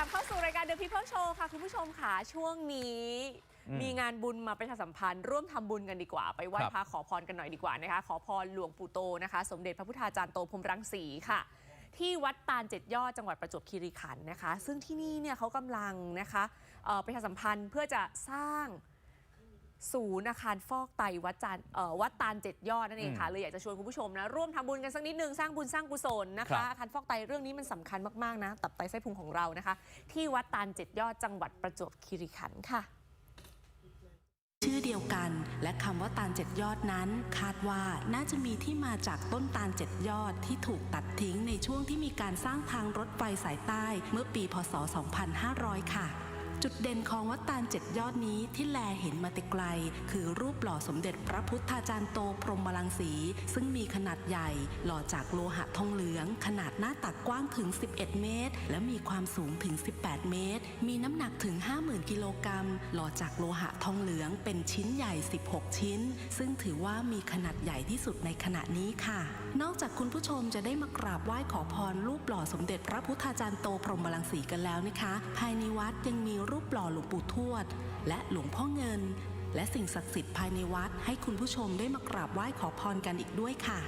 กลับเข้าสู่รายการ The People Show ค่ะ คุณผู้ชมค่ะ ช่วงนี้อืมมีงานบุญมาประชาสัมพันธ์ ร่วมทำบุญกันดีกว่า ไปไหว้ครับพระขอพรกันหน่อยดีกว่านะคะ ขอพรหลวงปู่โตนะคะ สมเด็จพระพุทธาจารย์โตพรหมรังสีค่ะ ที่วัดตาลเจ็ดยอดจังหวัดประจวบคีรีขันธ์นะคะ ซึ่งที่นี่เนี่ยเขากำลังนะคะเอ่อประชาสัมพันธ์เพื่อจะสร้าง ศูนย์อาคารฟอกไตวัดจานเอ่อวัดตาลเจ็ดยอดนั่นเองค่ะเลยอยากจะชวนคุณผู้ชมนะร่วมทำบุญกันสักนิดนึงสร้างบุญสร้างกุศลนะครัคะบอาคารฟอกไตเรื่องนี้มันสำคัญมากๆนะตับไตไส้พุงของเรานะคะ ที่วัดตาลเจ็ดยอดจังหวัดประจวบคีรีขันธ์ค่ะ ชื่อเดียวกัน และคำว่าตาลเจ็ดยอดนั้น คาดว่าน่าจะมีที่มาจากต้นตาลเจ็ดยอดที่ถูกตัดทิ้งในช่วงที่มีการสร้างทางรถไฟสายใต้เมื่อปีพศ 2500 ค่ะ จุดเด่นของวัดตาลเจ็ดยอดนี้ที่แลเห็นมาแต่ไกล คือรูปหล่อสมเด็จพระพุทธาจารย์โตพรหมลังสี ซึ่งมีขนาดใหญ่ หล่อจากโลหะทองเหลือง ขนาดหน้าตักกว้างถึง 11 เมตร และมีความสูงถึง 18 เมตร มีน้ำหนักถึง 50,000 กิโลกรัม หล่อจากโลหะทองเหลืองเป็นชิ้นใหญ่ 16 ชิ้น ซึ่งถือว่ามีขนาดใหญ่ที่สุดในขณะนี้ค่ะ นอกจากคุณผู้ชมจะได้มากราบไหว้ขอพรรูปหล่อสมเด็จพระพุทธาจารย์โตพรหมลังสีกันแล้วนะคะ ภายในวัดยังมีรูปหล่อหลวงปู่ทวด และหลวงพ่อเงิน และสิ่งศักดิ์สิทธิ์ภายในวัด ให้คุณผู้ชมได้มากราบไหว้ขอพรกันอีกด้วยค่ะ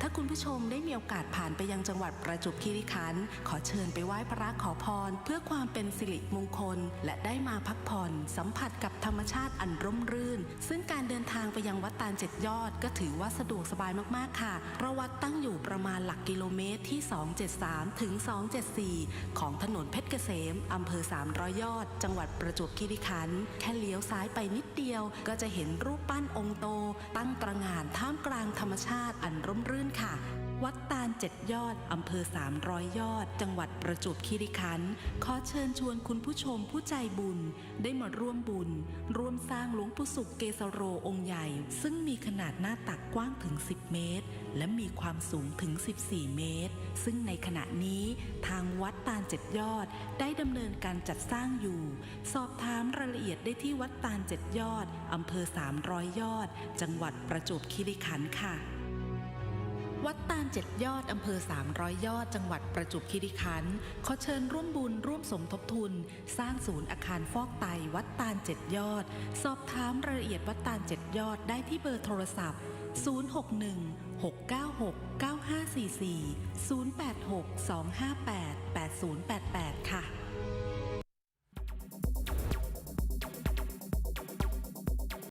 ถ้าคุณผู้ชมได้มีโอกาสผ่านไปยังจังหวัดประจวบคีรีขันธ์ขอเชิญไปไหว้พระขอพร เพื่อความเป็นสิริมงคล และได้มาพักผ่อน สัมผัสกับธรรมชาติอันร่มรื่น ซึ่งการเดินทางไปยังวัดตาลเจ็ดยอด ก็ถือว่าสะดวกสบายมากๆค่ะเพราะวัด หลักกิโลเมตรที่ 273 ถึง 274 ของถนนเพชรเกษม อำเภอ 300 ยอด จังหวัดประจวบคีรีขันธ์แค่เลี้ยวซ้ายไปนิดเดียว ก็จะเห็นรูปปั้นองค์โต ตั้งตระหง่านท่ามกลางธรรมชาติอันร่มรื่นค่ะวัดตาลเจ็ดยอด อำเภอ 300 ยอด จังหวัดประจวบคีรีขันธ์ขอเชิญชวนคุณผู้ชมผู้ใจบุญ ได้มาร่วมบุญ ร่วมสร้างหลวงปู่สุขเกสโรองค์ใหญ่ ซึ่งมีขนาดหน้าตักกว้างถึง 10 เมตร และมีความสูงถึง 14 เมตร ซึ่งในขณะนี้ทางวัดตาลเจ็ดยอด ได้ดำเนินการจัดสร้างอยู่ สอบถามรายละเอียดได้ที่วัดตาลเจ็ดยอด อำเภอ 300 ยอด จังหวัดประจวบคีรีขันธ์ค่ะ วัดตาลเจ็ดยอดอำเภอ 300 ยอด จังหวัดประจวบคีรีขันธ์ขอเชิญร่วมบุญร่วมสมทบทุน สร้างศูนย์อาคารฟอกไต วัดตาลเจ็ดยอด สอบถามรายละเอียดวัดตาลเจ็ดยอดได้ที่เบอร์โทรศัพท์ 061 696 9544 086 258 8088 ค่ะ